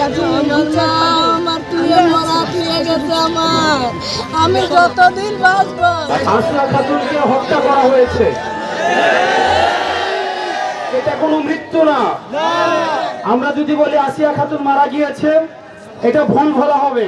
আমার তুলে মরা গেছে। আমার আমি যতদিন বাঁচবো হত্যা করা হয়েছে এটা কোনো মৃত্যু না আমরা যদি বলি আসিয়া খাতুন মারা গিয়েছে এটা ভুল বলা হবে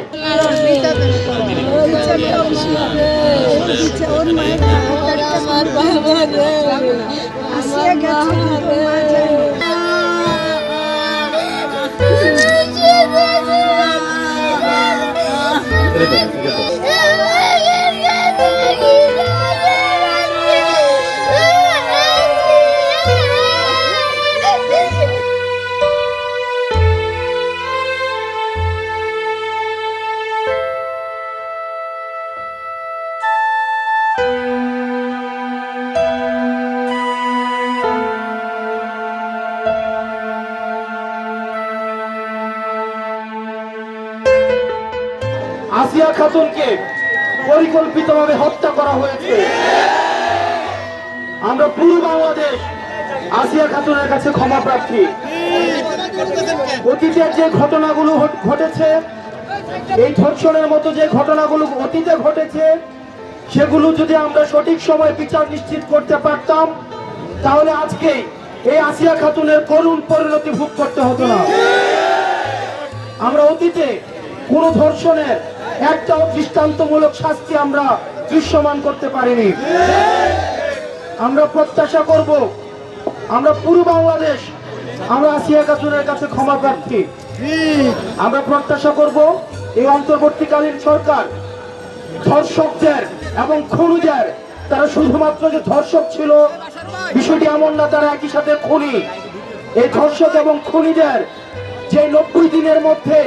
আসিয়া খাতুনকে পরিকল্পিতভাবে হত্যা করা হয়েছে। আমরা পুরো বাংলাদেশ আসিয়া খাতুনের কাছে ক্ষমা প্রার্থী। অতীতের যে ঘটনাগুলো ঘটেছে, এই ধর্ষণের মতো যে ঘটনাগুলো অতীতে ঘটেছে, সেগুলো যদি আমরা সঠিক সময় বিচার নিশ্চিত করতে পারতাম, তাহলে আজকে এই আসিয়া খাতুনের করুণ পরিণতি ভোগ করতে হতো না। আমরা অতীতে কোন ধর্ষণের একটাও দৃষ্টান্তমূলক শাস্তি আমরা দৃশ্যমান করতে পারিনি। আমরা প্রত্যাশা করব, আমরা পুরো বাংলাদেশ, আমরা আসিয়া খাতুনের কাছে ক্ষমা প্রার্থী। আমরা প্রত্যাশা করব, এই অন্তর্বর্তীকালীন সরকার ধর্ষকদের এবং খুনিদের, তারা শুধুমাত্র যে ধর্ষক ছিল, বিষয়টি এমন না, তারা একই সাথে খুনি। এই ধর্ষক এবং খুনিদের যে নব্বই দিনের মধ্যে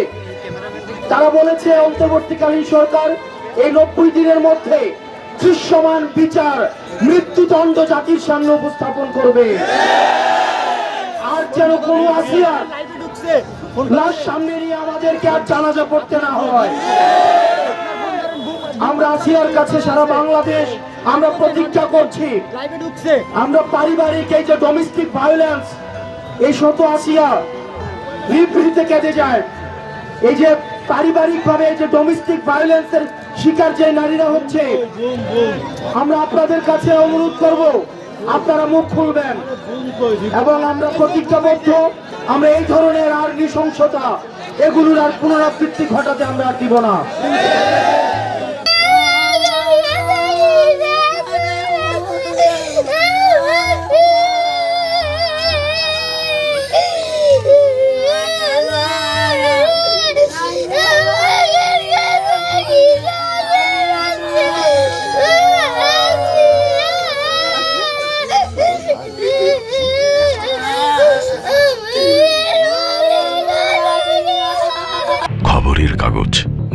তারা বলেছে, অন্তর্বর্তীকালীন সরকার এই নব্বই দিনের মধ্যে দৃশ্যমান বিচার, মৃত্যুদণ্ড জাতির সামনে উপস্থাপন করবে। আর যেন কোনো আসিয়ার লাশ সামনে নিয়ে আমাদেরকে আর জানাজা পড়তে না হয়। আমরা আসিয়ার কাছে সারা বাংলাদেশ আমরা প্রতিজ্ঞা করছি। আমরা পারিবারিক এই যে ডোমেস্টিক ভায়োলেন্স এই শত আসিয়া বিবৃতিতে কেঁদে যায়। এই যে পারিবারিক ভাবে যে ডোমেস্টিক ভায়োলেন্সের শিকার যে নারীরা হচ্ছে, আমরা আপনাদের কাছে অনুরোধ করব, আপনারা মুখ খুলবেন। এবং আমরা প্রতিজ্ঞাবদ্ধ, আমরা এই ধরনের আর নৃশংসতা এগুলোর আর পুনরাবৃত্তি ঘটাতে আমরা দিব না।